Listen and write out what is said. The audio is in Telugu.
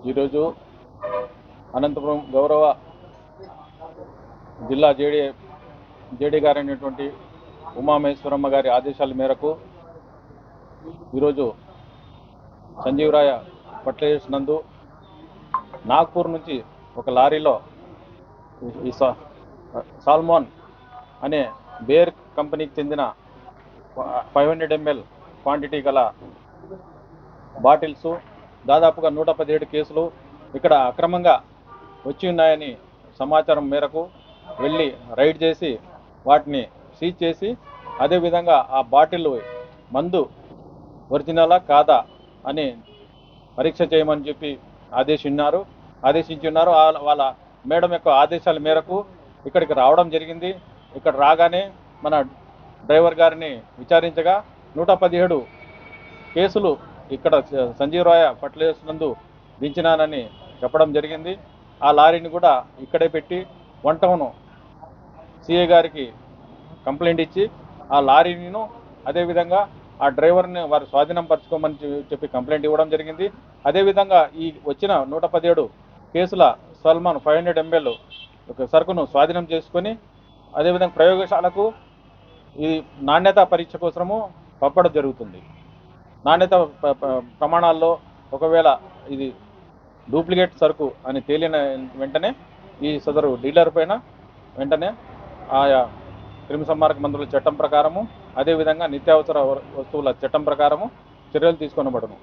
ఈరోజు అనంతపురం గౌరవ జిల్లా జేడీ జేడీ గారైనటువంటి ఉమామహేశ్వరమ్మ గారి ఆదేశాల మేరకు ఈరోజు సంజీవరాయ ఫర్టిలైజర్స్ నందు నాగ్పూర్ నుంచి ఒక లారీలో ఈ సాల్మోన్ అనే బేర్ కంపెనీకి చెందిన ఫైవ్ హండ్రెడ్ ఎంఎల్ క్వాంటిటీ గల బాటిల్స్ దాదాపుగా నూట పదిహేడు కేసులు ఇక్కడ అక్రమంగా వచ్చి ఉన్నాయని సమాచారం మేరకు వెళ్ళి రైడ్ చేసి వాటిని సీజ్ చేసి అదేవిధంగా ఆ బాటిల్ మందు ఒరిజినలా కాదా అని పరీక్ష చేయమని చెప్పి ఆదేశిన్నారు. ఆదేశించున్నారు. ఉన్నారు వాళ్ళ మేడం యొక్క ఆదేశాల మేరకు ఇక్కడికి రావడం జరిగింది. ఇక్కడ రాగానే మన డ్రైవర్ గారిని విచారించగా నూట పదిహేడు కేసులు ఇక్కడ సంజీవ్ రాయ ఫర్టిలైజర్స్ నందు దించినానని చెప్పడం జరిగింది. ఆ లారీని కూడా ఇక్కడే పెట్టి వన్ టౌన్ గారికి కంప్లైంట్ ఇచ్చి ఆ లారీనిను అదేవిధంగా ఆ డ్రైవర్ని వారు స్వాధీనం పరచుకోమని చెప్పి కంప్లైంట్ ఇవ్వడం జరిగింది. అదేవిధంగా ఈ వచ్చిన నూట పదిహేడు కేసుల సల్మాన్ ఫైవ్ హండ్రెడ్ ఎంఎల్ ఒక సరుకును స్వాధీనం చేసుకొని అదేవిధంగా ప్రయోగశాలకు ఈ నాణ్యత పరీక్ష కోసము పంపడం జరుగుతుంది. నాణ్యత ప్రమాణాల్లో ఒకవేళ ఇది డూప్లికేట్ సరుకు అని తేలిన వెంటనే ఈ సదరు డీలర్ పైన వెంటనే ఆయా క్రిమి సంహారక మందుల చట్టం ప్రకారము అదేవిధంగా నిత్యావసర వ- వస్తువుల చట్టం ప్రకారము చర్యలు తీసుకొనబడను.